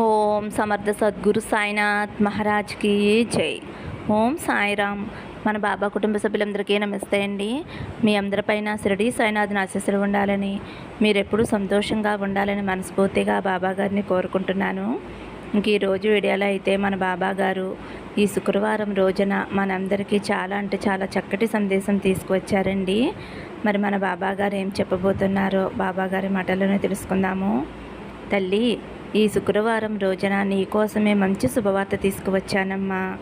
ఓం సమర్థ సద్గురు సాయినాథ్ మహారాజ్కి జై. ఓం సాయిరామ్. మన బాబా కుటుంబ సభ్యులందరికీ నమస్తే అండి. మీ అందరిపైన శిరడి సాయినాథ్ ఆశీస్సులు ఉండాలని మీరెప్పుడూ సంతోషంగా ఉండాలని మనస్ఫూర్తిగా బాబా గారిని కోరుకుంటున్నాను. ఇంక ఈరోజు వీడియోలో అయితే మన బాబా గారు ఈ శుక్రవారం రోజున మనందరికీ చాలా అంటే చాలా చక్కటి సందేశం తీసుకువచ్చారండి. మరి మన బాబా గారు ఏం చెప్పబోతున్నారో బాబా గారి మాటల్లోనే తెలుసుకుందాము. తల్లి ఈ శుక్రవారం రోజున నీ కోసమే మంచి శుభవార్త తీసుకువచ్చానమ్మా.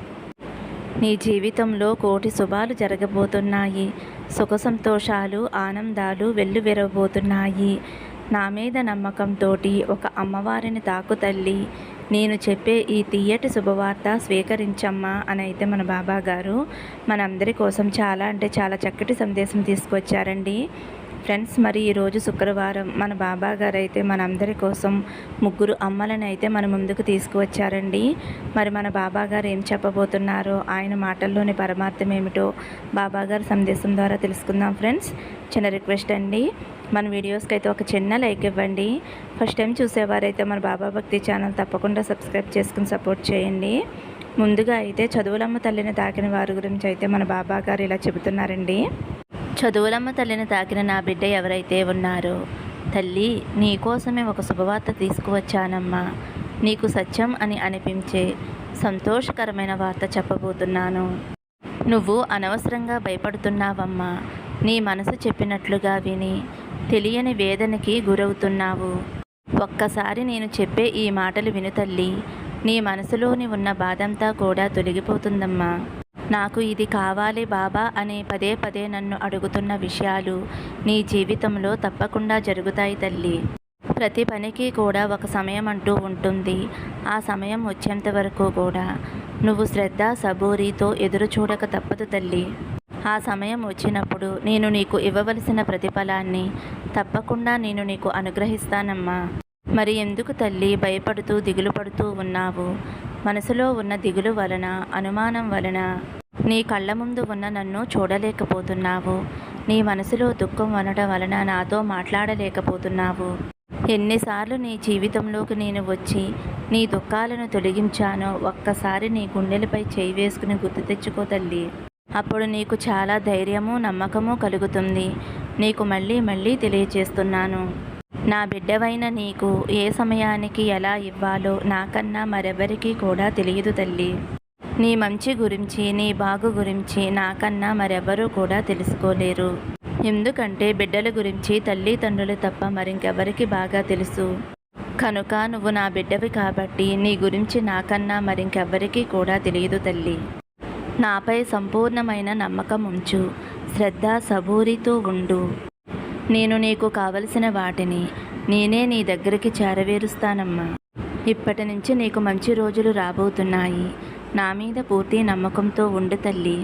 నీ జీవితంలో కోటి శుభాలు జరగబోతున్నాయి. సుఖ సంతోషాలు ఆనందాలు వెల్లువెరబోతున్నాయి నా మీద నమ్మకంతో ఒక అమ్మవారిని తాకు తల్లి. నేను చెప్పే ఈ తీయటి శుభవార్త స్వీకరించమ్మా అని అయితే మన బాబా గారు మనందరి కోసం చాలా అంటే చాలా చక్కటి సందేశం తీసుకొచ్చారండి ఫ్రెండ్స్ మరి ఈరోజు శుక్రవారం మన బాబా గారు అయితే మనందరి కోసం ముగ్గురు అమ్మలను అయితే మన ముందుకు తీసుకువచ్చారండి. మరి మన బాబా గారు ఏం చెప్పబోతున్నారో ఆయన మాటల్లోని పరమార్థం ఏమిటో బాబా గారి సందేశం ద్వారా తెలుసుకుందాం ఫ్రెండ్స్. చిన్న రిక్వెస్ట్ అండి మన వీడియోస్కి అయితే ఒక చిన్న లైక్ ఇవ్వండి. ఫస్ట్ టైం చూసేవారైతే మన బాబా భక్తి ఛానల్ తప్పకుండా సబ్స్క్రైబ్ చేసుకుని సపోర్ట్ చేయండి. ముందుగా అయితే చదువులమ్మ తల్లిని తాకిన వారి గురించి అయితే మన బాబా గారు ఇలా చెబుతున్నారండి. చదువులమ్మ తల్లిని తాకిన నా బిడ్డ ఎవరైతే ఉన్నారో తల్లి నీకోసమే ఒక శుభవార్త తీసుకువచ్చానమ్మా. నీకు సత్యం అని అనిపించే సంతోషకరమైన వార్త చెప్పబోతున్నాను. నువ్వు అనవసరంగా భయపడుతున్నావమ్మా. నీ మనసు చెప్పినట్లుగా విని తెలియని వేదనకి గురవుతున్నావు. ఒక్కసారి నేను చెప్పే ఈ మాటలు విను తల్లి. నీ మనసులోని ఉన్న బాధంతా కూడా తొలగిపోతుందమ్మా. నాకు ఇది కావాలి బాబా అనే పదే పదే నన్ను అడుగుతున్న విషయాలు నీ జీవితంలో తప్పకుండా జరుగుతాయి తల్లి. ప్రతి పనికి కూడా ఒక సమయం అంటూ ఉంటుంది. ఆ సమయం వచ్చేంత వరకు కూడా. నువ్వు శ్రద్ధ సబూరితో ఎదురు చూడక తప్పదు తల్లి. ఆ సమయం వచ్చినప్పుడు నేను నీకు ఇవ్వవలసిన ప్రతిఫలాన్ని తప్పకుండా నేను నీకు అనుగ్రహిస్తానమ్మా. మరి ఎందుకు తల్లి భయపడుతూ దిగులు పడుతూ ఉన్నావు? మనసులో ఉన్న దిగులు వలన అనుమానం వలన నీ కళ్ళ ముందు ఉన్న నన్ను చూడలేకపోతున్నావు. నీ మనసులో దుఃఖం అనడం వలన నాతో మాట్లాడలేకపోతున్నావు. ఎన్నిసార్లు నీ జీవితంలోకి నేను వచ్చి నీ దుఃఖాలను తొలగించానో ఒక్కసారి నీ గుండెలపై చేయి వేసుకుని గుర్తు తెచ్చుకో తల్లి. అప్పుడు నీకు చాలా ధైర్యము నమ్మకము కలుగుతుంది. నీకు మళ్ళీ మళ్ళీ తెలియచేస్తున్నాను. నా బిడ్డవైన నీకు ఏ సమయానికి ఎలా ఇవ్వాలో నాకన్నా మరెవరికీ కూడా తెలియదు తల్లి. నీ మంచి గురించి నీ బాగు గురించి నాకన్నా మరెవరూ కూడా తెలుసుకోలేరు. ఎందుకంటే బిడ్డల గురించి తల్లిదండ్రులు తప్ప మరింకెవరికి బాగా తెలుసు. కనుక నువ్వు నా బిడ్డవి కాబట్టి నీ గురించి నాకన్నా మరింకెవ్వరికీ కూడా తెలియదు తల్లి. నాపై సంపూర్ణమైన నమ్మకం ఉంచు. శ్రద్ధ సబూరితో ఉండు. నేను నీకు కావలసిన వాటిని నేనే నీ దగ్గరికి చేరవేరుస్తానమ్మా. ఇప్పటి నుంచి నీకు మంచి రోజులు రాబోతున్నాయి. నా మీద పూర్తి నమ్మకంతో ఉండు తల్లి.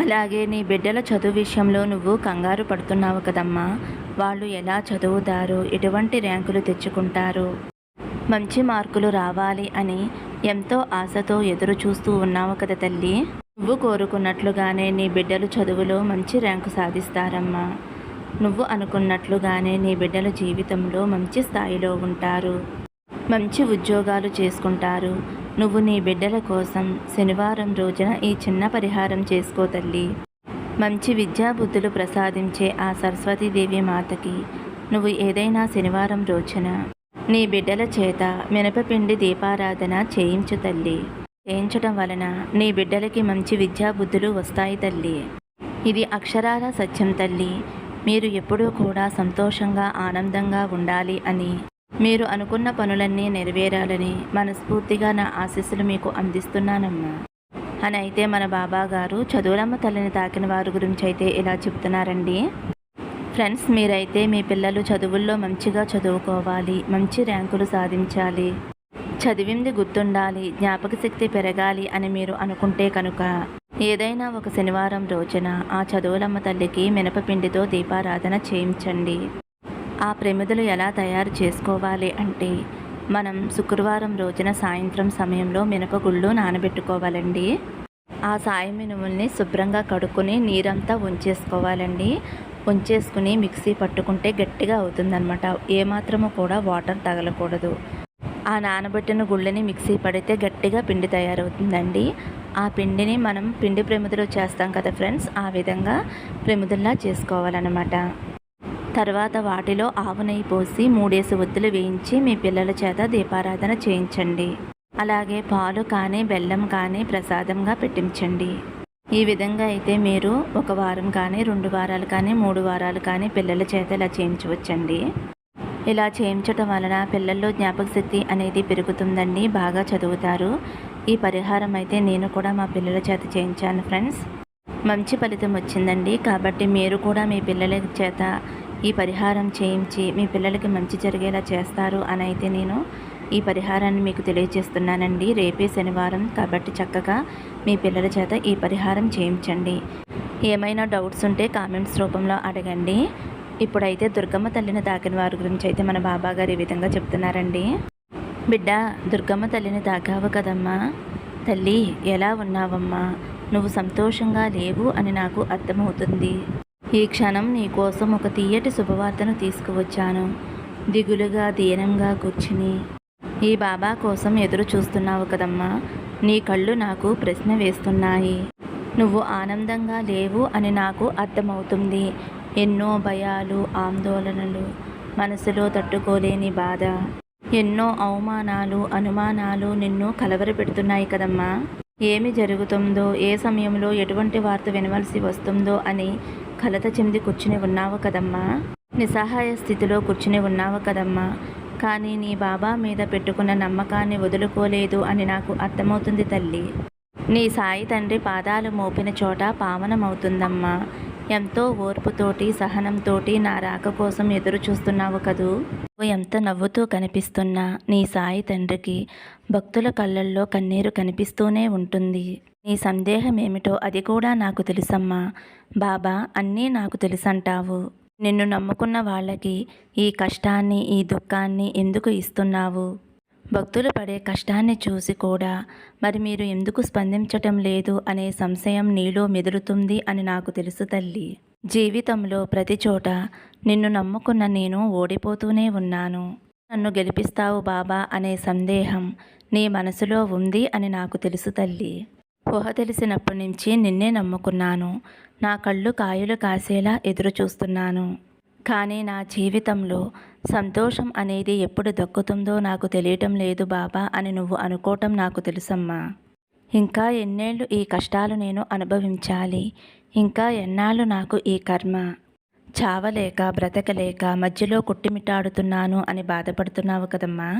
అలాగే నీ బిడ్డల చదువు విషయంలో నువ్వు కంగారు పడుతున్నావు కదమ్మా. వాళ్ళు ఎలా చదువుతారు? ఎటువంటి ర్యాంకులు తెచ్చుకుంటారు? మంచి మార్కులు రావాలి అని ఎంతో ఆశతో ఎదురు చూస్తూ ఉన్నావు కదా తల్లి. నువ్వు కోరుకున్నట్లుగానే నీ బిడ్డలు చదువులో మంచి ర్యాంకు సాధిస్తారమ్మా. నువ్వు అనుకున్నట్లుగానే నీ బిడ్డల జీవితంలో మంచి స్థాయిలో ఉంటారు. మంచి ఉద్యోగాలు చేసుకుంటారు. నువ్వు నీ బిడ్డల కోసం శనివారం రోజున ఈ చిన్న పరిహారం చేసుకో తల్లి. మంచి విద్యాబుద్ధులు ప్రసాదించే ఆ సరస్వతీదేవి మాతకి నువ్వు ఏదైనా శనివారం రోజున నీ బిడ్డల చేత మినపపిండి దీపారాధన చేయించు తల్లి. చేయించడం వలన నీ బిడ్డలకి మంచి విద్యాబుద్ధులు వస్తాయి తల్లి. ఇది అక్షరాల సత్యం తల్లి. మీరు ఎప్పుడూ కూడా సంతోషంగా ఆనందంగా ఉండాలి అని మీరు అనుకున్న పనులన్నీ నెరవేరాలని మనస్ఫూర్తిగా నా ఆశీస్సులు మీకు అందిస్తున్నానమ్మా. అని అయితే మన బాబా గారు చదువులమ్మ తల్లిని తాకిన వారి గురించి అయితే ఇలా చెప్తున్నారండి. ఫ్రెండ్స్ మీరైతే మీ పిల్లలు చదువుల్లో మంచిగా చదువుకోవాలి మంచి ర్యాంకులు సాధించాలి చదివింది గుర్తుండాలి జ్ఞాపక శక్తి పెరగాలి అని మీరు అనుకుంటే కనుక ఏదైనా ఒక శనివారం రోజున ఆ చదువులమ్మ తల్లికి మినపపిండితో దీపారాధన చేయించండి. ఆ ప్రమిదలు ఎలా తయారు చేసుకోవాలి అంటే మనం శుక్రవారం రోజున సాయంత్రం సమయంలో మినపగుళ్ళు నానబెట్టుకోవాలండి. ఆ సాయం మినుముల్ని శుభ్రంగా కడుక్కొని నీరంతా ఉంచేసుకోవాలండి. ఉంచేసుకుని మిక్సీ పట్టుకుంటే గట్టిగా అవుతుందన్నమాట. ఏమాత్రము కూడా వాటర్ తగలకూడదు. ఆ నానబెట్టిన గుళ్ళని మిక్సీ పడితే గట్టిగా పిండి తయారవుతుందండి. ఆ పిండిని మనం పిండి ప్రమిదలో చేస్తాం కదా ఫ్రెండ్స్ ఆ విధంగా ప్రమిదల్లా చేసుకోవాలన్నమాట. తర్వాత వాటిలో ఆవు నెయ్యి పోసి మూడేసి ఒత్తులు వేయించి మీ పిల్లల చేత దీపారాధన చేయించండి. అలాగే పాలు కానీ బెల్లం కానీ ప్రసాదంగా పెట్టించండి. ఈ విధంగా అయితే మీరు ఒక వారం కానీ రెండు వారాలు కానీ మూడు వారాలు కానీ పిల్లల చేత ఇలా చేయించవచ్చండి. ఇలా చేయించటం వలన పిల్లల్లో జ్ఞాపక శక్తి అనేది పెరుగుతుందండి. బాగా చదువుతారు. ఈ పరిహారం అయితే నేను కూడా మా పిల్లల చేత చేయించాను ఫ్రెండ్స్. మంచి ఫలితం వచ్చిందండి. కాబట్టి మీరు కూడా మీ పిల్లల చేత ఈ పరిహారం చేయించి మీ పిల్లలకి మంచి జరిగేలా చేస్తారు అని అయితే నేను ఈ పరిహారాన్ని మీకు తెలియజేస్తున్నానండి. రేపే శనివారం కాబట్టి చక్కగా మీ పిల్లల చేత ఈ పరిహారం చేయించండి. ఏమైనా డౌట్స్ ఉంటే కామెంట్స్ రూపంలో అడగండి. ఇప్పుడైతే దుర్గమ్మ తల్లిని తాకిన వారి గురించి అయితే మన బాబా గారు ఈ విధంగా చెప్తున్నారండి. బిడ్డ దుర్గమ్మ తల్లిని తాకావు కదమ్మా. తల్లి ఎలా ఉన్నావమ్మా? నువ్వు సంతోషంగా లేవు అని నాకు అర్థమవుతుంది. ఈ క్షణం నీ కోసం ఒక తీయటి శుభవార్తను తీసుకువచ్చాను. దిగులుగా దీనంగా కూర్చుని. ఈ బాబా కోసం ఎదురు చూస్తున్నావు కదమ్మా. నీ కళ్ళు నాకు ప్రశ్న వేస్తున్నాయి. నువ్వు ఆనందంగా లేవు అని నాకు అర్థమవుతుంది. ఎన్నో భయాలు ఆందోళనలు మనసులో తట్టుకోలేని బాధ. ఎన్నో అవమానాలు అనుమానాలు నిన్ను కలవరపెడుతున్నాయి కదమ్మా. ఏమి జరుగుతుందో ఏ సమయంలో ఎటువంటి వార్త వినవలసి వస్తుందో అని కలత చెంది కూర్చుని ఉన్నావు కదమ్మా. నిస్సహాయ స్థితిలో కూర్చుని ఉన్నావు కదమ్మా. కానీ నీ బాబా మీద పెట్టుకున్న నమ్మకాన్ని వదులుకోలేదు అని నాకు అర్థమవుతుంది తల్లి. నీ సాయి తండ్రి పాదాలు మోపిన చోట పావనమవుతుందమ్మా. ఎంతో ఓర్పుతోటి సహనంతోటి నా రాక కోసం ఎదురు చూస్తున్నావు కదూ. నువ్వు ఎంత నవ్వుతూ కనిపిస్తున్నా నీ సాయి తండ్రికి. భక్తుల కళ్ళల్లో కన్నీరు కనిపిస్తూనే ఉంటుంది. నీ సందేహం ఏమిటో అది కూడా నాకు తెలుసమ్మా. బాబా అన్నీ నాకు తెలుసంటావు. నిన్ను నమ్ముకున్న వాళ్ళకి ఈ కష్టాన్ని ఈ దుఃఖాన్ని ఎందుకు ఇస్తున్నావు? భక్తులు పడే కష్టాన్ని చూసి కూడా మరి మీరు ఎందుకు స్పందించటం లేదు అనే సంశయం నీలో మెదులుతుంది అని నాకు తెలుసు తల్లి. జీవితంలో ప్రతి చోట నిన్ను నమ్ముకున్న నేను ఓడిపోతూనే ఉన్నాను. నన్ను గెలిపిస్తావు బాబా అనే సందేహం నీ మనసులో ఉంది అని నాకు తెలుసు తల్లి. ఊహ తెలిసినప్పటి నుంచి నిన్నే నమ్ముకున్నాను. నా కళ్ళు కాయలు కాసేలా ఎదురు చూస్తున్నాను. కానీ నా జీవితంలో సంతోషం అనేది ఎప్పుడు దక్కుతుందో నాకు తెలియటం లేదు బాబా అని నువ్వు అనుకోవటం నాకు తెలుసమ్మా. ఇంకా ఎన్నేళ్ళు ఈ కష్టాలు నేను అనుభవించాలి. ఇంకా ఎన్నాళ్ళు నాకు ఈ కర్మ? చావలేక బ్రతకలేక మధ్యలో కుట్టిమిట్టాడుతున్నాను అని బాధపడుతున్నావు కదమ్మా.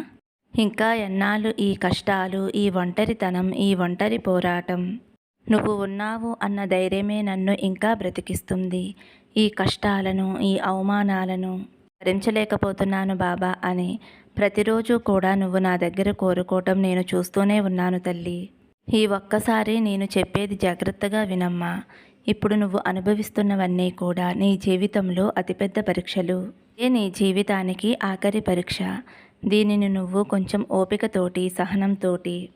ఇంకా ఎన్నాళ్ళు ఈ కష్టాలు ఈ ఒంటరితనం ఈ ఒంటరి పోరాటం? నువ్వు ఉన్నావు అన్న ధైర్యమే నన్ను ఇంకా బ్రతికిస్తుంది. ఈ కష్టాలను ఈ అవమానాలను భరించలేకపోతున్నాను బాబా అని ప్రతిరోజు కూడా నువ్వు నా దగ్గర కోరుకోవటం నేను చూస్తూనే ఉన్నాను తల్లి. ఈ ఒక్కసారి నేను చెప్పేది జాగ్రత్తగా వినమ్మా. ఇప్పుడు నువ్వు అనుభవిస్తున్నవన్నీ కూడా నీ జీవితంలో అతిపెద్ద పరీక్షలు. ఏ నీ జీవితానికి ఆఖరి పరీక్ష. దీనిని నువ్వు కొంచెం ఓపికతోటి సహనంతోటి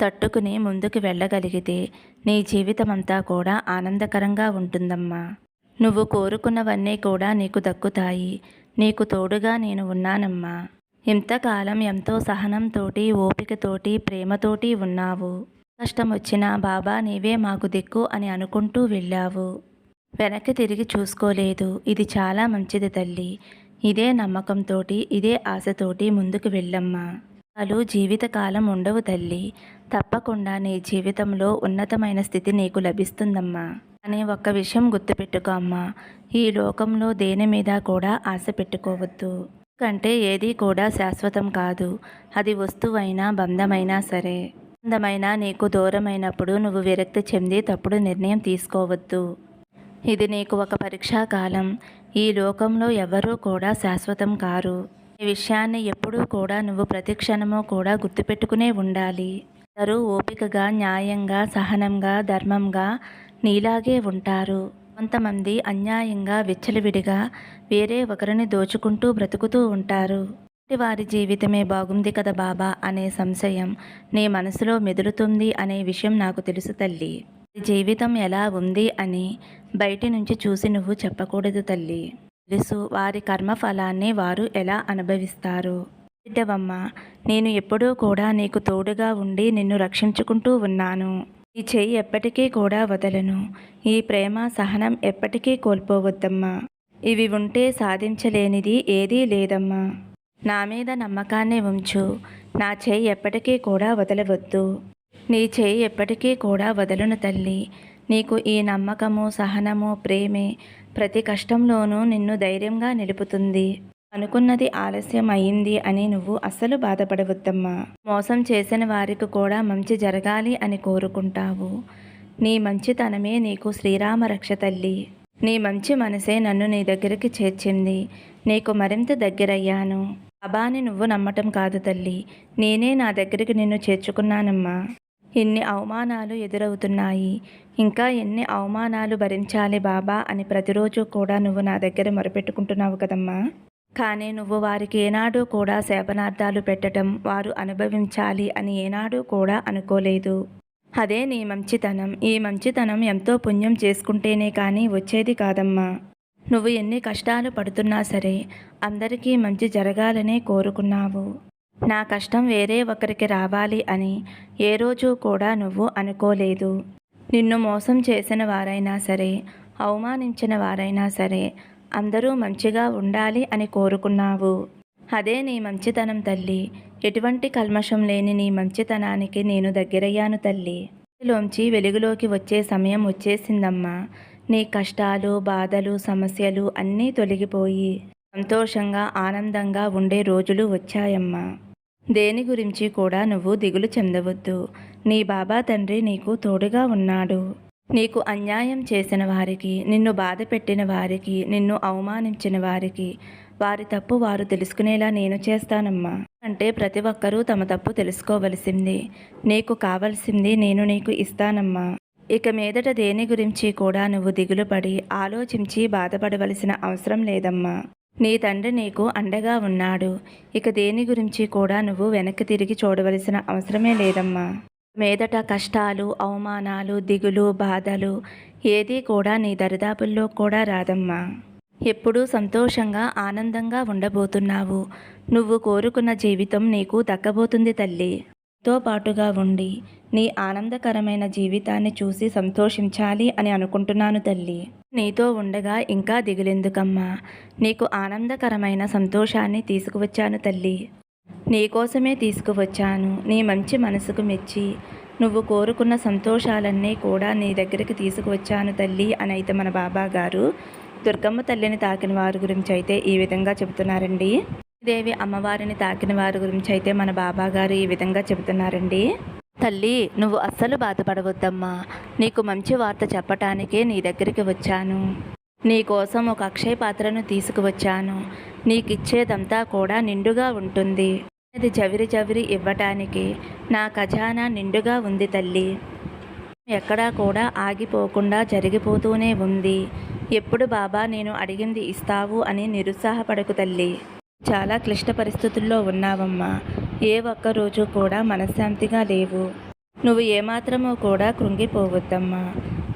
తట్టుకుని ముందుకు వెళ్ళగలిగితే నీ జీవితమంతా కూడా ఆనందకరంగా ఉంటుందమ్మా. నువ్వు కోరుకున్నవన్నీ కూడా నీకు దక్కుతాయి. నీకు తోడుగా నేను ఉన్నానమ్మా. ఇంతకాలం ఎంతో సహనంతోటి ఓపికతోటి ప్రేమతోటి ఉన్నావు. కష్టం వచ్చినా బాబా నీవే మాకు దిక్కు అని అనుకుంటూ వెళ్ళావు. వెనక్కి తిరిగి చూసుకోలేదు. ఇది చాలా మంచిది తల్లి. ఇదే నమ్మకంతోటి ఇదే ఆశతోటి ముందుకు వెళ్ళమ్మా. వాళ్ళు జీవితకాలం ఉండవు తల్లి. తప్పకుండా నీ జీవితంలో ఉన్నతమైన స్థితి నీకు లభిస్తుందమ్మా. అనే ఒక్క విషయం గుర్తుపెట్టుకో అమ్మా. ఈ లోకంలో దేని మీద కూడా ఆశ పెట్టుకోవద్దు. కంటే ఏది కూడా శాశ్వతం కాదు. అది వస్తువైనా బంధమైనా సరే. అందమైన నీకు దూరమైనప్పుడు నువ్వు విరక్తి చెంది తప్పుడు నిర్ణయం తీసుకోవద్దు. ఇది నీకు ఒక పరీక్షా కాలం. ఈ లోకంలో ఎవరూ కూడా శాశ్వతం కారు. ఈ విషయాన్ని ఎప్పుడూ కూడా నువ్వు ప్రతిక్షణము కూడా గుర్తుపెట్టుకునే ఉండాలి. అందరూ ఓపికగా న్యాయంగా సహనంగా ధర్మంగా నీలాగే ఉంటారు. కొంతమంది అన్యాయంగా విచ్చలవిడిగా వేరే ఒకరిని దోచుకుంటూ బ్రతుకుతూ ఉంటారు. వారి జీవితమే బాగుంది కదా బాబా అనే సంశయం నీ మనసులో మెదులుతుంది అనే విషయం నాకు తెలుసు తల్లి. జీవితం ఎలా ఉంది అని బయటి నుంచి చూసి నువ్వు చెప్పకూడదు తల్లి. తెలుసు వారి కర్మ ఫలాన్ని వారు ఎలా అనుభవిస్తారు. బిడ్డవమ్మ నేను ఎప్పుడూ కూడా నీకు తోడుగా ఉండి నిన్ను రక్షించుకుంటూ ఉన్నాను. ఈ చెయ్యి ఎప్పటికీ కూడా వదలను. ఈ ప్రేమ సహనం ఎప్పటికీ కోల్పోవద్దమ్మా. ఇవి ఉంటే సాధించలేనిది ఏదీ లేదమ్మా. నా మీద నమ్మకాన్ని ఉంచు. నా చేయి ఎప్పటికీ కూడా వదలవద్దు. నీ చేయి ఎప్పటికీ కూడా వదలను తల్లి. నీకు ఈ నమ్మకము సహనము ప్రేమే ప్రతి కష్టంలోనూ నిన్ను ధైర్యంగా నిలుపుతుంది. అనుకున్నది ఆలస్యం అయింది అని నువ్వు అస్సలు బాధపడవద్దమ్మా. మోసం చేసిన వారికి కూడా మంచి జరగాలి అని కోరుకుంటావు. నీ మంచితనమే నీకు శ్రీరామ రక్ష తల్లి. నీ మంచి మనసే నన్ను నీ దగ్గరికి చేర్చింది. నీకు మరింత దగ్గరయ్యాను. అబాని నువ్వు నమ్మటం కాదు తల్లి. నేనే నా దగ్గరికి నిన్ను చేర్చుకున్నానమ్మా. ఎన్ని అవమానాలు ఎదురవుతున్నాయి? ఇంకా ఎన్ని అవమానాలు భరించాలి బాబా అని ప్రతిరోజు కూడా నువ్వు నా దగ్గర మొరపెట్టుకుంటున్నావు కదమ్మా. కానీ నువ్వు వారికి ఏనాడు కూడా శాపనార్థాలు పెట్టడం వారు అనుభవించాలి అని ఏనాడు కూడా అనుకోలేదు. అదే నీ మంచితనం. ఈ మంచితనం ఎంతో పుణ్యం చేసుకుంటేనే కానీ వచ్చేది కాదమ్మా. నువ్వు ఎన్ని కష్టాలు పడుతున్నా సరే అందరికీ మంచి జరగాలనే కోరుకున్నావు. నా కష్టం వేరే ఒకరికి రావాలి అని ఏ రోజు కూడా నువ్వు అనుకోలేదు. నిన్ను మోసం చేసిన వారైనా సరే అవమానించిన వారైనా సరే అందరూ మంచిగా ఉండాలి అని కోరుకున్నావు. అదే నీ మంచితనం తల్లి. ఎటువంటి కల్మషం లేని నీ మంచితనానికి నేను దగ్గరయ్యాను తల్లి. లోంచి వెలుగులోకి వచ్చే సమయం వచ్చేసిందమ్మా. నీ కష్టాలు బాధలు సమస్యలు అన్నీ తొలగిపోయి సంతోషంగా ఆనందంగా ఉండే రోజులు వచ్చాయమ్మా. దేని గురించి కూడా నువ్వు దిగులు చెందవద్దు. నీ బాబా తండ్రి నీకు తోడుగా ఉన్నాడు. నీకు అన్యాయం చేసిన వారికి నిన్ను బాధ పెట్టిన వారికి నిన్ను అవమానించిన వారికి వారి తప్పు వారు తెలుసుకునేలా నేను చేస్తానమ్మా. అంటే ప్రతి ఒక్కరూ తమ తప్పు తెలుసుకోవలసింది. నీకు కావలసింది నేను నీకు ఇస్తానమ్మా. ఇక మీదట దేని గురించి కూడా నువ్వు దిగులు పడి ఆలోచించి బాధపడవలసిన అవసరం లేదమ్మా. నీ తండ్రి నీకు అండగా ఉన్నాడు. ఇక దేని గురించి కూడా నువ్వు వెనక్కి తిరిగి చూడవలసిన అవసరమే లేదమ్మా. మీదట కష్టాలు అవమానాలు దిగులు బాధలు ఏదీ కూడా నీ దరిదాపుల్లో కూడా రాదమ్మా. ఎప్పుడూ సంతోషంగా ఆనందంగా ఉండబోతున్నావు. నువ్వు కోరుకున్న జీవితం నీకు దక్కబోతుంది తల్లి. తో పాటుగా ఉండి నీ ఆనందకరమైన జీవితాన్ని చూసి సంతోషించాలి అని అనుకుంటున్నాను తల్లి. నీతో ఉండగా ఇంకా దిగులెందుకమ్మా? నీకు ఆనందకరమైన సంతోషాన్ని తీసుకువచ్చాను తల్లి. నీకోసమే తీసుకువచ్చాను నీ మంచి మనసుకు మెచ్చి. నువ్వు కోరుకున్న సంతోషాలన్నీ కూడా నీ దగ్గరికి తీసుకువచ్చాను తల్లి అని అయితే మన బాబా గారు దుర్గమ్మ తల్లిని తాకిన వారి గురించి అయితే ఈ విధంగా చెబుతున్నారండి. దేవి అమ్మవారిని తాకిన వారి గురించి అయితే మన బాబా గారు ఈ విధంగా చెబుతున్నారండి. తల్లి నువ్వు అస్సలు బాధపడవద్దమ్మా. నీకు మంచి వార్త చెప్పటానికే నీ దగ్గరికి వచ్చాను. నీ కోసం ఒక అక్షయ పాత్రను తీసుకువచ్చాను. నీకిచ్చేదంతా కూడా నిండుగా ఉంటుంది. అది జవిరి జవిరి ఇవ్వటానికి నా ఖజానా నిండుగా ఉంది తల్లి. ఎక్కడా కూడా ఆగిపోకుండా జరిగిపోతూనే ఉంది. ఎప్పుడు బాబా నేను అడిగింది ఇస్తావు అని నిరుత్సాహపడకు తల్లి. చాలా క్లిష్ట పరిస్థితుల్లో ఉన్నావమ్మా. ఏ ఒక్క రోజు కూడా మనశ్శాంతిగా లేవు. నువ్వు ఏమాత్రమూ కూడా కృంగిపోవద్దమ్మా.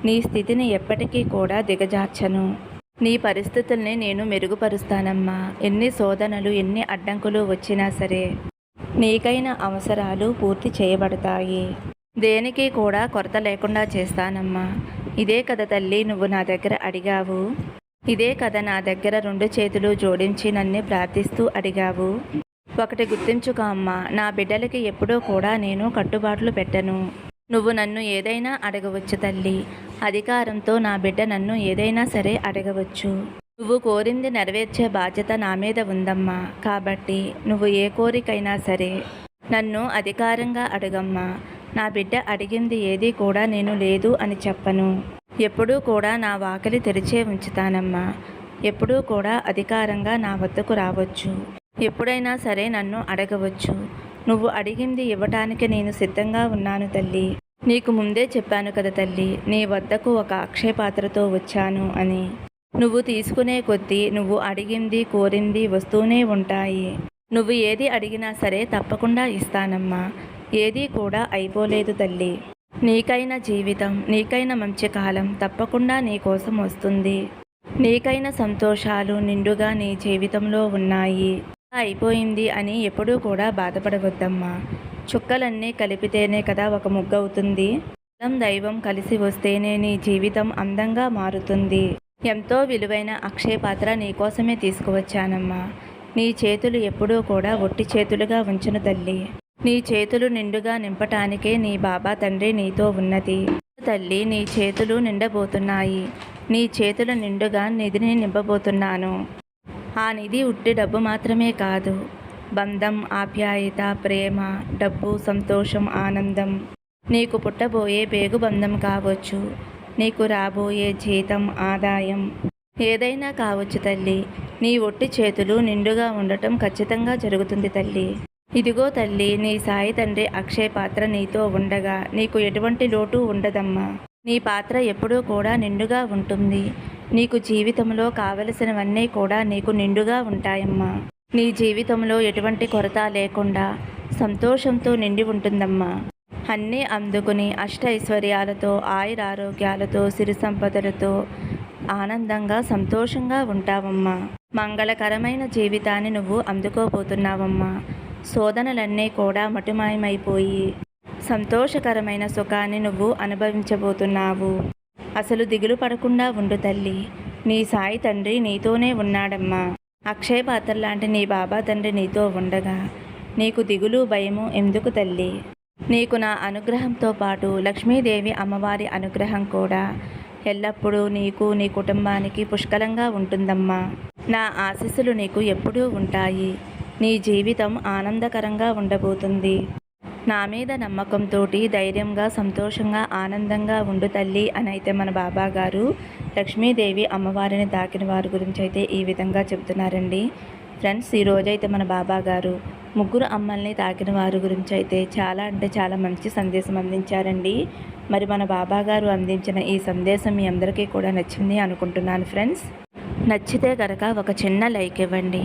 నీ స్థితిని ఎప్పటికీ కూడా దిగజార్చను. నీ పరిస్థితుల్ని నేను మెరుగుపరుస్తానమ్మా. ఎన్ని శోధనలు ఎన్ని అడ్డంకులు వచ్చినా సరే నీకైన అవసరాలు పూర్తి చేయబడతాయి. దేనికి కూడా కొరత లేకుండా చేస్తానమ్మా. ఇదే కదా తల్లి నువ్వు నా దగ్గర అడిగావు. ఇదే కథ నా దగ్గర రెండు చేతులు జోడించి నన్ను ప్రార్థిస్తూ అడిగావు. ఒకటి గుర్తుంచుకో అమ్మా నా బిడ్డలకి ఎప్పుడూ కూడా నేను కట్టుబాట్లు పెట్టను. నువ్వు నన్ను ఏదైనా అడగవచ్చు తల్లి. అధికారంతో నా బిడ్డ నన్ను ఏదైనా సరే అడగవచ్చు. నువ్వు కోరింది నెరవేర్చే బాధ్యత నా మీద ఉందమ్మా. కాబట్టి నువ్వు ఏ కోరికైనా సరే నన్ను అధికారంగా అడగమ్మా. నా బిడ్డ అడిగింది ఏది కూడా నేను లేదు అని చెప్పను. ఎప్పుడూ కూడా నా వాకిలి తెరిచే ఉంచుతానమ్మా. ఎప్పుడూ కూడా అధికారంగా నా వద్దకు రావచ్చు. ఎప్పుడైనా సరే నన్ను అడగవచ్చు. నువ్వు అడిగింది ఇవ్వటానికి నేను సిద్ధంగా ఉన్నాను తల్లి. నీకు ముందే చెప్పాను కదా తల్లి నీ వద్దకు ఒక అక్షయపాత్రతో వచ్చాను అని. నువ్వు తీసుకునే కొద్దీ నువ్వు అడిగింది కోరింది వస్తూనే ఉంటాయి. నువ్వు ఏది అడిగినా సరే తప్పకుండా ఇస్తానమ్మా. ఏదీ కూడా అయిపోలేదు తల్లి. నీకైన జీవితం నీకైన మంచి కాలం తప్పకుండా నీ కోసం వస్తుంది. నీకైన సంతోషాలు నిండుగా నీ జీవితంలో ఉన్నాయి. అయిపోయింది అని ఎప్పుడూ కూడా బాధపడవద్దమ్మా. చుక్కలన్నీ కలిపితేనే కదా ఒక ముగ్గు అవుతుంది. కులం దైవం కలిసి వస్తేనే నీ జీవితం అందంగా మారుతుంది. ఎంతో విలువైన అక్షయ పాత్ర నీకోసమే తీసుకువచ్చానమ్మా. నీ చేతులు ఎప్పుడూ కూడా ఒట్టి చేతులుగా ఉంచును తల్లి. నీ చేతులు నిండుగా నింపటానికే నీ బాబా తండ్రి నీతో ఉన్నది. తల్లి నీ చేతులు నిండబోతున్నాయి. నీ చేతుల నిండుగా నిధిని నింపబోతున్నాను. ఆ నిధి ఉట్టి డబ్బు మాత్రమే కాదు. బంధం ఆప్యాయత ప్రేమ డబ్బు సంతోషం ఆనందం. నీకు పుట్టబోయే పేగు బంధం కావచ్చు. నీకు రాబోయే జీతం ఆదాయం. ఏదైనా కావచ్చు తల్లి. నీ ఒట్టి చేతులు నిండుగా ఉండటం ఖచ్చితంగా జరుగుతుంది తల్లి. ఇదిగో తల్లి నీ సాయి తండ్రి అక్షయ పాత్ర నీతో ఉండగా నీకు ఎటువంటి లోటు ఉండదమ్మా. నీ పాత్ర ఎప్పుడూ కూడా నిండుగా ఉంటుంది. నీకు జీవితంలో కావలసినవన్నీ కూడా నీకు నిండుగా ఉంటాయమ్మా. నీ జీవితంలో ఎటువంటి కొరత లేకుండా సంతోషంతో నిండి ఉంటుందమ్మా. అన్నీ అందుకుని అష్ట ఐశ్వర్యాలతో ఆయురారోగ్యాలతో సిరి సంపదలతో ఆనందంగా సంతోషంగా ఉంటావమ్మా. మంగళకరమైన జీవితాన్ని నువ్వు అందుకోబోతున్నావమ్మా. శోధనలన్నీ కూడా మటుమాయమైపోయి సంతోషకరమైన సుఖాన్ని నువ్వు అనుభవించబోతున్నావు. అసలు దిగులు పడకుండా ఉండు తల్లి. నీ సాయి తండ్రి నీతోనే ఉన్నాడమ్మా. అక్షయ పాత్ర లాంటి నీ బాబా తండ్రి నీతో ఉండగా నీకు దిగులు భయము ఎందుకు తల్లి? నీకు నా అనుగ్రహంతో పాటు లక్ష్మీదేవి అమ్మవారి అనుగ్రహం కూడా ఎల్లప్పుడూ నీకు నీ కుటుంబానికి పుష్కలంగా ఉంటుందమ్మా. నా ఆశీస్సులు నీకు ఎప్పుడూ ఉంటాయి. నీ జీవితం ఆనందకరంగా ఉండబోతుంది. నా మీద నమ్మకంతో ధైర్యంగా సంతోషంగా ఆనందంగా ఉండు తల్లి అని అయితే మన బాబా గారు. లక్ష్మీదేవి అమ్మవారిని తాకిన వారి గురించి అయితే ఈ విధంగా చెబుతున్నారండి. ఫ్రెండ్స్ ఈ రోజైతే మన బాబా గారు ముగ్గురు అమ్మల్ని తాకిన వారి గురించి అయితే చాలా అంటే చాలా మంచి సందేశం అందించారండి. మరి మన బాబా గారు అందించిన ఈ సందేశం మీ అందరికీ కూడా నచ్చింది అనుకుంటున్నాను ఫ్రెండ్స్. నచ్చితే కనుక ఒక చిన్న లైక్ ఇవ్వండి.